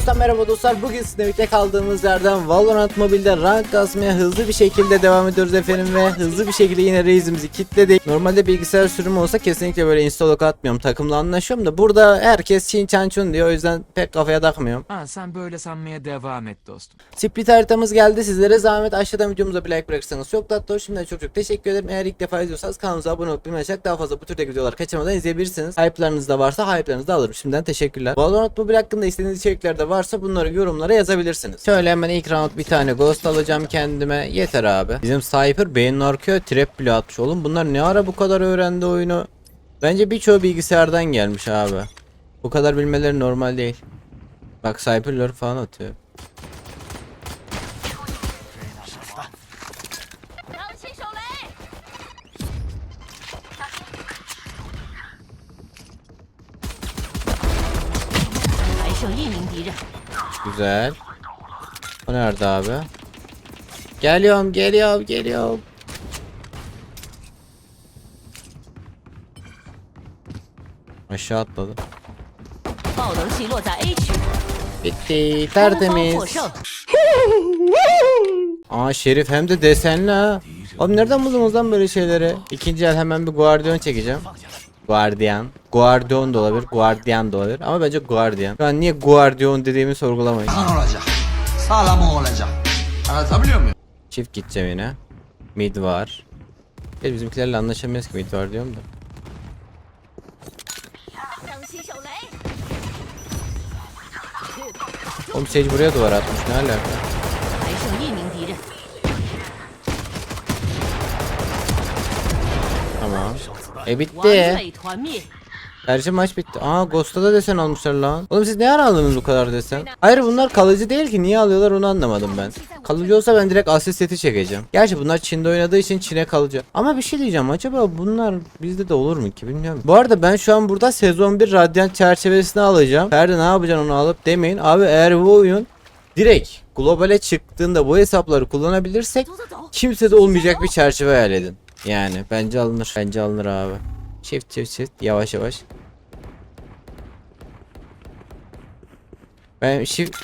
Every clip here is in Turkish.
Videosdan merhaba dostlar. Bugün birlikte kaldığımız yerden Valorant Mobile'de rank kasmaya hızlı bir şekilde devam ediyoruz efendim ve hızlı bir şekilde yine Raze'imizi kitledik. Normalde bilgisayar sürümü olsa kesinlikle böyle install atmıyorum. Takımla anlaşıyorum da burada herkes Çin Çan Çun diyor. O yüzden pek kafaya takmıyorum. Ha sen böyle sanmaya devam et dostum. Split haritamız geldi. Sizlere zahmet aşağıdan videomuza bir like bırakırsanız çok tatlı olur. Şimdiden çok çok teşekkür ederim. Eğer ilk defa izliyorsanız kanalımıza abone olup bilmeyi daha fazla bu türdeki videolar kaçırmadan izleyebilirsiniz. Hype'larınız da varsa hype'larınızı da alırım. Şimdiden teşekkürler. Valorant Mobile hakkında istediğiniz içerikler de varsa bunları yorumlara yazabilirsiniz. Şöyle hemen ilk round bir tane ghost alacağım kendime. Yeter abi. Bizim Cypher beyin arkaya trap bile atmış. Oğlum bunlar ne ara bu kadar öğrendi oyunu? Bence birçoğu bilgisayardan gelmiş abi. Bu kadar bilmeleri normal değil. Bak Cypher'ları falan atıyor. Güzel. O nerede abi? Geliyorum geliyorum geliyorum. Aşağı atladı. Bitti tertemiz. Aa Şerif hem de desenli ha. Abi nereden buldunuz lan böyle şeyleri? İkinci el hemen bir guardiyon çekeceğim. Guardian. Guardian da olabilir. Guardian da olabilir. Ama bence Guardian. Şu an niye Guardian dediğimi sorgulamayın. Kan olacak. Sağlam olacak. Anlatabiliyor muyum? Çift gideceğim yine. Mid var. Gel bizimkilerle anlaşamayız ki mid var diyorum da. Oğlum Sage buraya duvar atmış ne alaka? E bitti. Gerçi maç bitti. Aa Ghost'ta da desen almışlar lan. Oğlum siz ne ara aldınız bu kadar desen? Hayır bunlar kalıcı değil ki. Niye alıyorlar onu anlamadım ben. Kalıcı olsa ben direkt asist seti çekeceğim. Gerçi bunlar Çin'de oynadığı için Çin'e kalıcı. Ama bir şey diyeceğim. Acaba bunlar bizde de olur mu ki bilmiyorum. Bu arada ben şu an burada sezon 1 radyant çerçevesini alacağım. Ferdi ne yapacaksın onu alıp demeyin. Abi eğer bu oyun direkt globale çıktığında bu hesapları kullanabilirsek kimse de olmayacak bir çerçeve hayal edin. Yani bence alınır. Bence alınır abi. Çift çift çift yavaş yavaş. Ben shift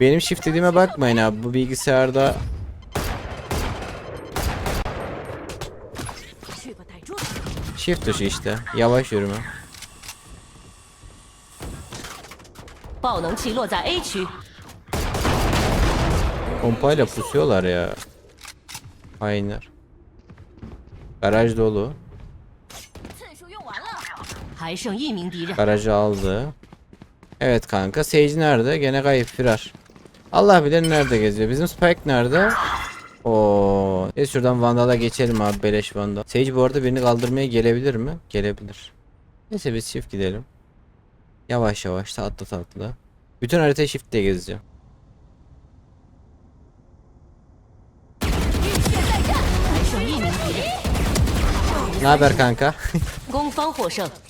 benim shift dediğime bakmayın abi. Bu bilgisayarda Shift tuşu işte. Yavaş yürüme. Pompayla pusuyorlar ya. Hainler. Garaj dolu. Garajı aldı. Evet kanka. Sage nerede? Gene kayıp firar. Allah bilir nerede geziyor. Bizim Spike nerede? Oo. E şuradan Vandal'a geçelim abi. Beleş Vandal. Sage bu arada birini kaldırmaya gelebilir mi? Gelebilir. Neyse biz çift gidelim. Yavaş yavaş tatlı tatlı. Bütün haritayı shift'te gezeceğim. Ne haber kanka?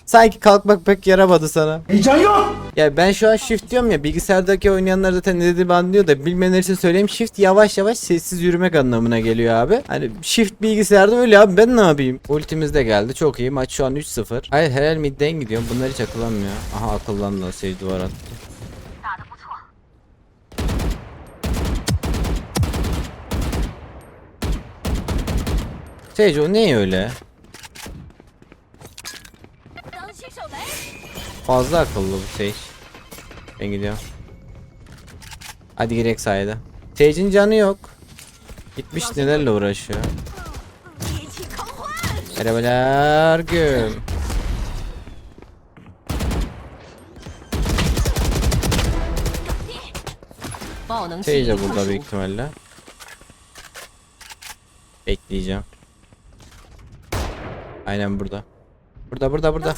Sanki kalkmak pek yaramadı sana. Heyecan yok. Ya ben şu an shift diyorum ya bilgisayardaki oynayanlar zaten ne dediğimi anlıyor da bilmeyenler için söyleyeyim shift yavaş yavaş sessiz yürümek anlamına geliyor abi. Hani shift bilgisayarda öyle abi ben ne yapayım? Ultimiz de geldi çok iyi maç şu an 3-0. Hayır helal midden gidiyorum bunlar hiç akıllanmıyor. Aha akıllandı sage duvar attı. Sage o ne öyle? Fazla akıllı bu Sage. Ben gidiyorum. Hadi girek sayede. Sage'in canı yok. Gitmiş nelerle uğraşıyor. Merhabalar güm. Sage burada büyük ihtimalle. Bekleyeceğim. Aynen burada. Burada burada burada.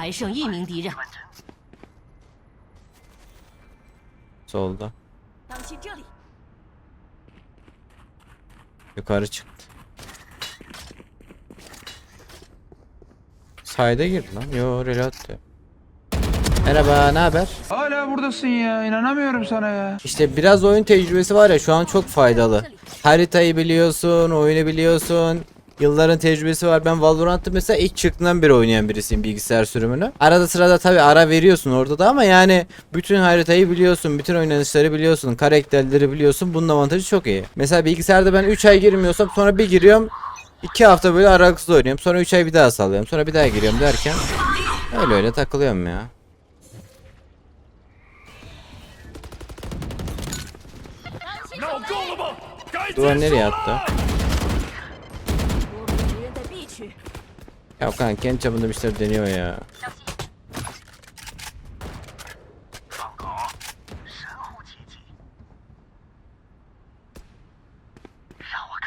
心这里，还剩一名敌人。 Solda. 当心这里， Yukarı çıktı. Sayda girdi lan. Yo reload. Merhaba, ne haber? Hala buradasın ya. inanamıyorum sana ya. İşte biraz oyun tecrübesi var ya şu an çok faydalı. Haritayı biliyorsun, oyunu biliyorsun. Yılların tecrübesi var. Ben Valorant'ı mesela ilk çıktığından beri oynayan birisiyim bilgisayar sürümünü. Arada sırada tabi ara veriyorsun orada da ama yani bütün haritayı biliyorsun. Bütün oynanışları biliyorsun. Karakterleri biliyorsun. Bunun avantajı çok iyi. Mesela bilgisayarda ben 3 ay girmiyorsam sonra bir giriyorum. 2 hafta böyle aralıksız oynuyorum. Sonra 3 ay bir daha salıyorum. Sonra bir daha giriyorum derken öyle öyle takılıyorum ya. Duvar nereye attı? Ya kan kendi çapında bir şeyler deniyor ya.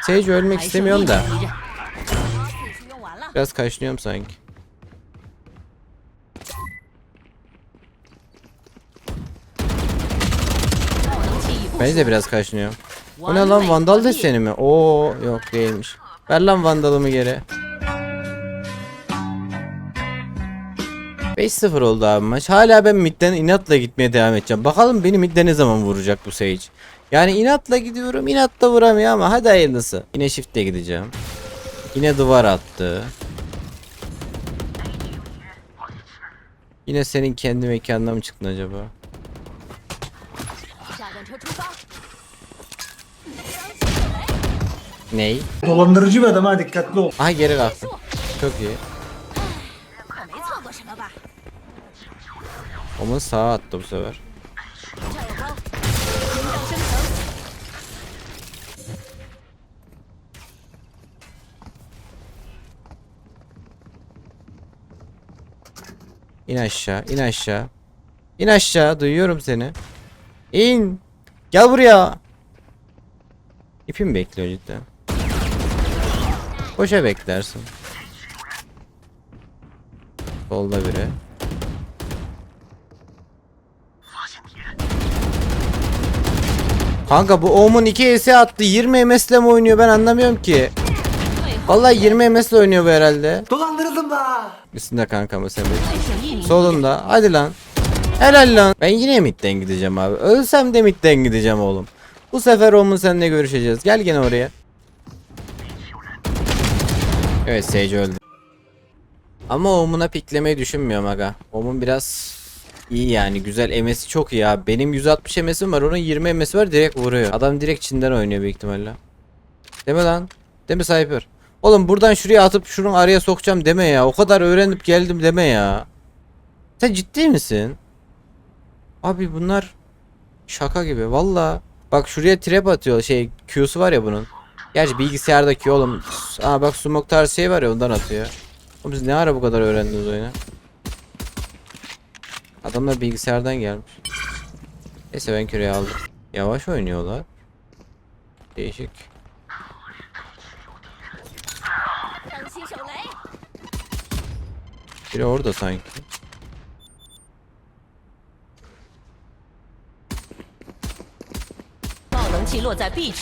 Sage ölmek istemiyorum da. Biraz kaçınıyorum sanki. Bence de biraz kaçınıyor. O ne lan vandal deseni mi? Oo yok değilmiş. Ver lan vandalımı geri. 5-0 oldu abi maç. Hala ben midden inatla gitmeye devam edeceğim. Bakalım beni midde ne zaman vuracak bu Sage. Yani inatla gidiyorum inatla vuramıyor ama hadi hayırlısı. Yine shift'le gideceğim. Yine duvar attı. Yine senin kendi mekanına mı çıktın acaba? Ney? Dolandırıcı bir adam ha dikkatli ol. Aha geri kalktım. Çok iyi. Ama sağa attı bu sefer. İn aşağı, in aşağı. İn aşağı, duyuyorum seni. İn. Gel buraya. İpim bekliyor cidden. Boşa beklersin. Solda biri. Kanka bu Omen 2 HS attı. 20 MS mi oynuyor ben anlamıyorum ki. Vallahi 20 MS oynuyor bu herhalde. Dolandırıldım da. Üstünde kanka mesela. Solunda. Hadi lan. Helal lan. Ben yine midden gideceğim abi. Ölsem de midden gideceğim oğlum. Bu sefer Omen seninle görüşeceğiz. Gel gene oraya. Evet Sage öldü. Ama Omen'a piklemeyi düşünmüyorum aga. Omen biraz iyi yani. Güzel MS'i çok iyi abi. Benim 160 MS'im var. Onun 20 MS'i var. Direkt vuruyor. Adam direkt Çin'den oynuyor büyük ihtimalle. Deme lan. Deme Cypher. Oğlum buradan şuraya atıp şunun araya sokacağım deme ya. O kadar öğrenip geldim deme ya. Sen ciddi misin? Abi bunlar şaka gibi valla. Bak şuraya trap atıyor şey Q'su var ya bunun. Gerçi bilgisayardaki oğlum. Aa bak smoke tarzı şey var ya ondan atıyor. Oğlum biz ne ara bu kadar öğrendiniz oyunu? Adamlar bilgisayardan gelmiş. Neyse ben küreyi aldım. Yavaş oynuyorlar. Değişik. Biri orada sanki.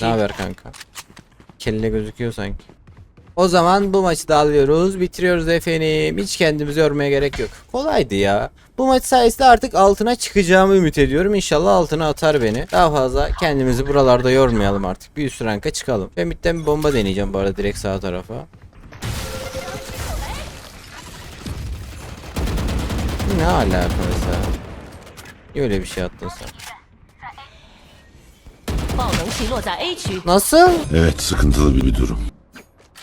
Ne haber kanka? Kelle gözüküyor sanki. O zaman bu maçı da alıyoruz. Bitiriyoruz efendim. Hiç kendimizi yormaya gerek yok. Kolaydı ya. Bu maç sayesinde artık altına çıkacağımı ümit ediyorum. İnşallah altına atar beni. Daha fazla kendimizi buralarda yormayalım artık. Bir üst ranka çıkalım. Ben midden bir bomba deneyeceğim bu arada direkt sağ tarafa. Ne alaka mesela? Öyle bir şey attın sen. Nasıl? Evet sıkıntılı bir durum.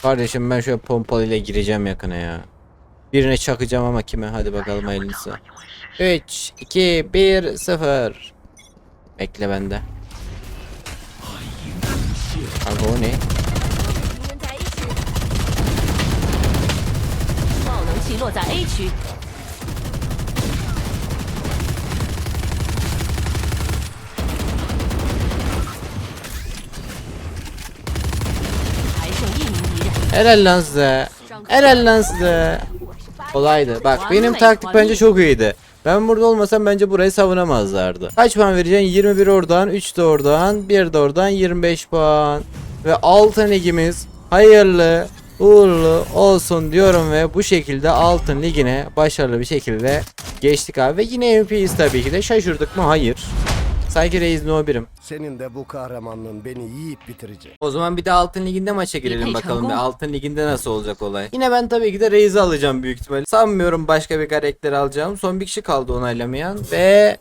Kardeşim ben şöyle pompalıyla gireceğim yakına ya. Birine çakacağım ama kime? Hadi bakalım hayırlısı. 3, 2, 1, 0. Bekle bende. Kanka o ne? Helal lan size. Helal lan size. Kolaydı. Bak benim taktik bence çok iyiydi. Ben burada olmasam bence burayı savunamazlardı. Kaç puan vereceksin? 21 oradan, 3 de oradan, 1 de oradan 25 puan. Ve altın ligimiz hayırlı uğurlu olsun diyorum ve bu şekilde altın ligine başarılı bir şekilde geçtik abi. Ve yine MVP'yiz tabii ki de. Şaşırdık mı? Hayır. Sanki Reis no birim. Senin de bu kahramanlığın beni yiyip bitirecek. O zaman bir de Altın Ligi'nde maça girelim bakalım. Bir. Altın Ligi'nde nasıl olacak olay. Yine ben tabii ki de Reis'i alacağım büyük ihtimalle. Sanmıyorum başka bir karakter alacağım. Son bir kişi kaldı onaylamayan. Ve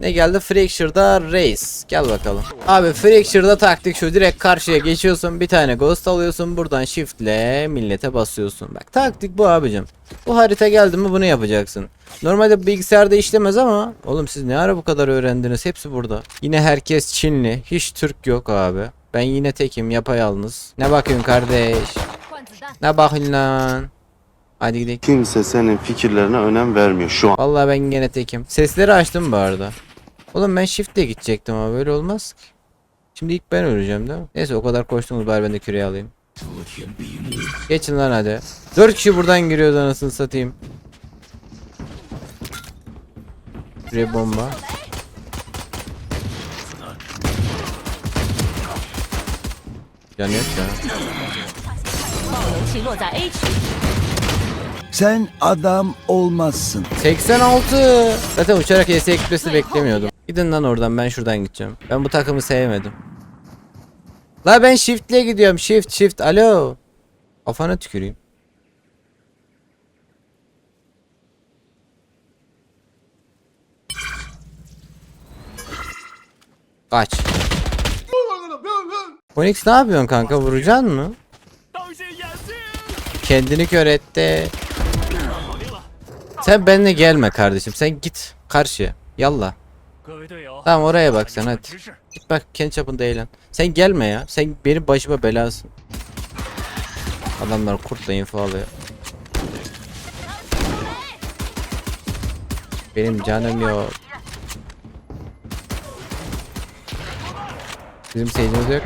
ne geldi? Fracture'da Race. Gel bakalım. Abi Fracture'da taktik şu. Direkt karşıya geçiyorsun. Bir tane ghost alıyorsun. Buradan shift'le millete basıyorsun. Bak taktik bu abicim. Bu harita geldi mi bunu yapacaksın. Normalde bilgisayarda işlemez ama oğlum siz ne ara bu kadar öğrendiniz? Hepsi burada. Yine herkes Çinli. Hiç Türk yok abi. Ben yine tekim yapayalnız. Ne bakıyorsun kardeş? Ne bakıyorsun lan? Hadi gidelim. Kimse senin fikirlerine önem vermiyor şu an. Vallahi ben gene tekim. Sesleri açtım bu arada. Oğlum ben shift'le gidecektim ama böyle olmaz ki. Şimdi ilk ben öleceğim değil mi? Neyse o kadar koştunuz bari ben de küreği alayım. Geçin lan hadi. 4 kişi buradan giriyoruz anasını satayım. Şuraya bomba. yanıyor ya. Sen adam olmazsın. 86. Zaten uçarak ESE gitmesi beklemiyordum. Gidin lan oradan ben şuradan gideceğim. Ben bu takımı sevmedim. La ben shift'le gidiyorum. Shift shift. Alo. Kafana tüküreyim. Kaç. Phoenix ne yapıyorsun kanka? Vuracaksın mı? Kendini kör etti. Sen benimle gelme kardeşim. Sen git karşıya. Yallah. Tamam oraya bak sen hadi. Git bak kendi çapında eğlen. Sen gelme ya. Sen benim başıma belasın. Adamlar kurtla info alıyor. Benim canım yok. Bizim seyircimiz yok.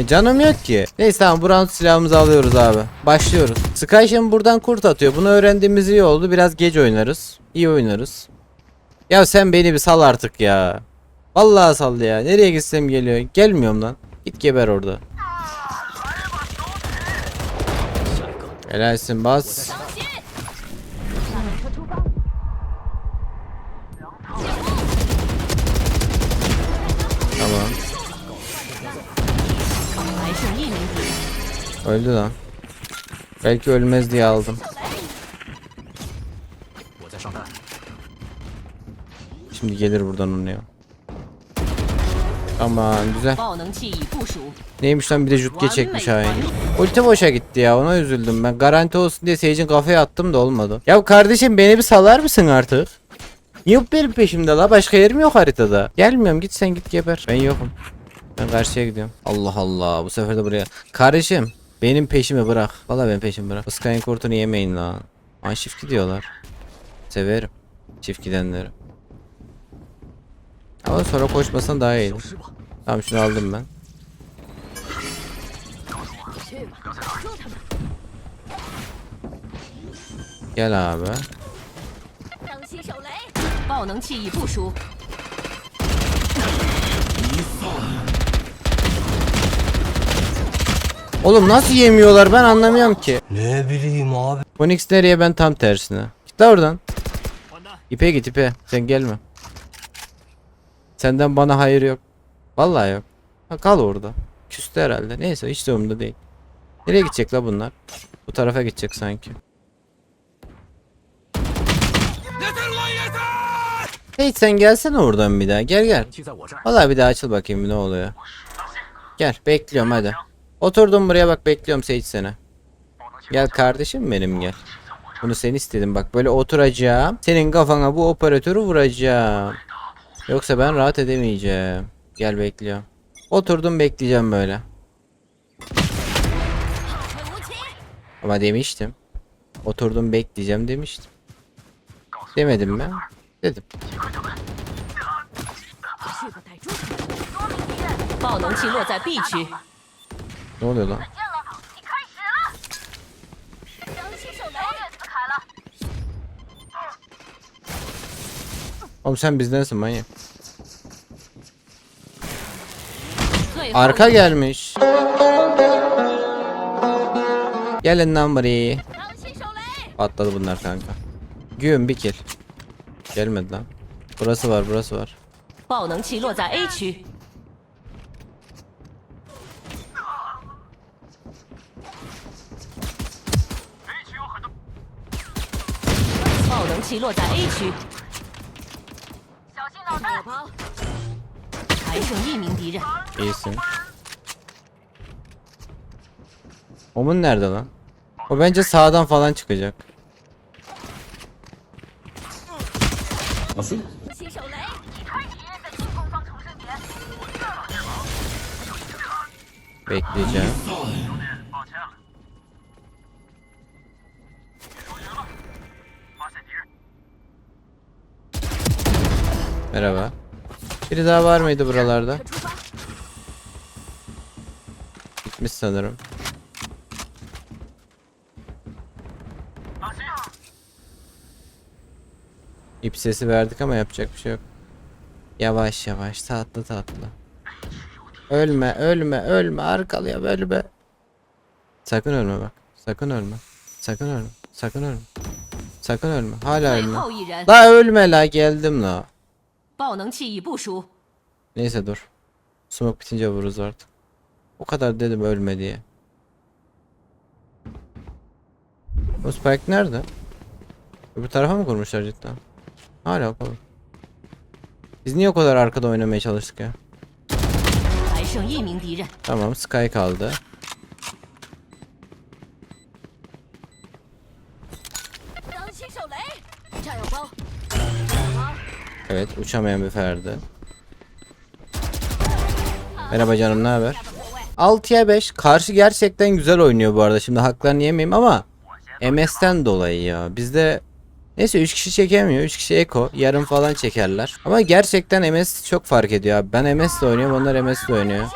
E canım yok ki. Neyse tamam bu round silahımızı alıyoruz abi. Başlıyoruz. Sky şimdi buradan kurt atıyor. Bunu öğrendiğimiz iyi oldu. Biraz geç oynarız. İyi oynarız. Ya sen beni bir sal artık ya. Vallahi sal ya. Nereye gitsem geliyor. Gelmiyorum lan. Git geber orada. Helalsin bas. Öldü lan. Belki ölmez diye aldım. Şimdi gelir buradan onu ya. Aman güzel. Neymiş lan bir de jutge çekmiş hain. Ulti boşa gitti ya ona üzüldüm ben. Garanti olsun diye Sage'in kafaya attım da olmadı. Ya kardeşim beni bir salar mısın artık? Niye benim peşimde la? Başka yerim yok haritada. Gelmiyorum git sen git geber. Ben yokum. Ben karşıya gidiyorum. Allah Allah bu sefer de buraya. Kardeşim benim peşimi bırak. Valla benim peşimi bırak. Sky'ın kurtunu yemeyin lan. Ay çift gidiyorlar. Severim. Çift gidenleri. Ama sonra koşmasan daha iyiydi. Tamam şunu aldım ben. Gel abi. Oğlum nasıl yemiyorlar ben anlamıyorum ki. Ne bileyim abi. Phoenix nereye ben tam tersine. Git la oradan. İpe git ipe. Sen gelme. Senden bana hayır yok. Vallahi yok. Ha, kal orada. Küstü herhalde. Neyse hiç de umurumda değil. Nereye gidecek la bunlar? Bu tarafa gidecek sanki. Hey sen gelsene oradan bir daha. Gel gel. Vallahi bir daha açıl bakayım ne oluyor. Gel bekliyorum hadi. Oturdum buraya bak bekliyorum Sage seni. Gel kardeşim benim gel. Bunu sen istedin bak böyle oturacağım. Senin kafana bu operatörü vuracağım. Yoksa ben rahat edemeyeceğim. Gel bekliyorum. Oturdum bekleyeceğim böyle. Ama demiştim. Oturdum bekleyeceğim demiştim. Demedim mi? Dedim. 爆能器落在 B 区， Ne oluyor lan? 当心手雷， Oğlum sen bizdensin manyak. 最后 Arka gelmiş. Gelin lan buraya. 当心手雷， Patladı bunlar kanka. Gün bir kill. Gelmedi lan. Burası var burası var. 爆能器落在 A 区。 爆能器落在 A 区。小心脑袋！还剩一名敌人， İyisin. Omun nerede lan? O bence sağdan falan çıkacak. 新手雷，你 Bekleyeceğim. Merhaba. Biri daha var mıydı buralarda? Gitmiş sanırım. İp sesi verdik ama yapacak bir şey yok. Yavaş yavaş tatlı tatlı. Ölme ölme ölme arkalıya ölme. Sakın ölme bak. Sakın ölme. Sakın ölme. Sakın ölme. Sakın ölme. Hala ölme. La ölme la geldim la. 爆能器已部署。 Neyse dur. Smoke bitince vururuz artık. O kadar dedim ölme diye. O spike nerede? Öbür tarafa mı kurmuşlar cidden? Hala bakalım. Biz niye o kadar arkada oynamaya çalıştık ya? 还剩一名敌人， Tamam Sky kaldı. Evet uçamayan bir ferdi. Merhaba canım ne haber? 6'ya 5. Karşı gerçekten güzel oynuyor bu arada. Şimdi haklarını yemeyeyim ama MS'ten dolayı ya. Bizde Neyse 3 kişi çekemiyor. 3 kişi eko. Yarım falan çekerler. Ama gerçekten MS çok fark ediyor. Ben MS ile oynuyorum. Onlar MS ile oynuyor.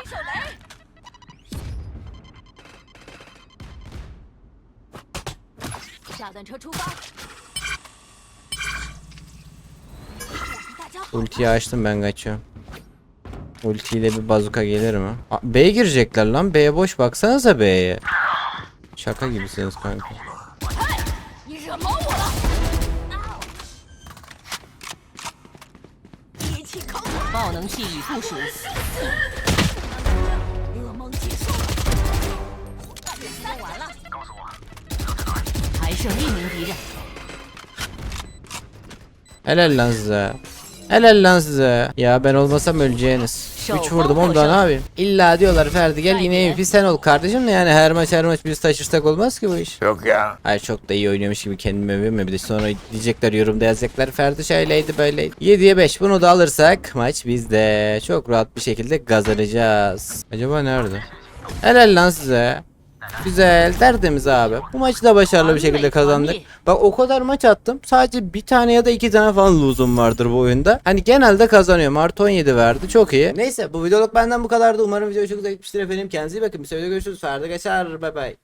Ultiyi açtım ben kaçıyorum. Ultiyle bir bazuka gelir mi? B'ye girecekler lan. B'ye boş baksanıza B'ye. Şaka gibisiniz kanka. Helal lan size. Helal lan size. Ya ben olmasam öleceğiniz. 3 vurdum ne yapayım? İlla diyorlar Ferdi gel yine MVP sen ol kardeşim de yani her maç her maç biz taşırsak olmaz ki bu iş. Yok ya. Hayır çok da iyi oynuyormuş gibi kendimi övüyorum ya bir de sonra diyecekler yorumda yazacaklar Ferdi şöyleydi böyleydi. 7'ye 5 bunu da alırsak maç bizde. Çok rahat bir şekilde kazanacağız. Acaba nerede? Helal lan size. Güzel tertemiz abi. Bu maçı da başarılı bir şekilde kazandık. Bak o kadar maç attım. Sadece bir tane ya da iki tane falan lose'um vardır bu oyunda. Hani genelde kazanıyorum. Artı 17 verdi. Çok iyi. Neyse bu videoluk benden bu kadardı. Umarım video çok güzel gitmiştir efendim. Kendinize iyi bakın. Bir sonraki görüşürüz. Ferdi geçer. Bay bay.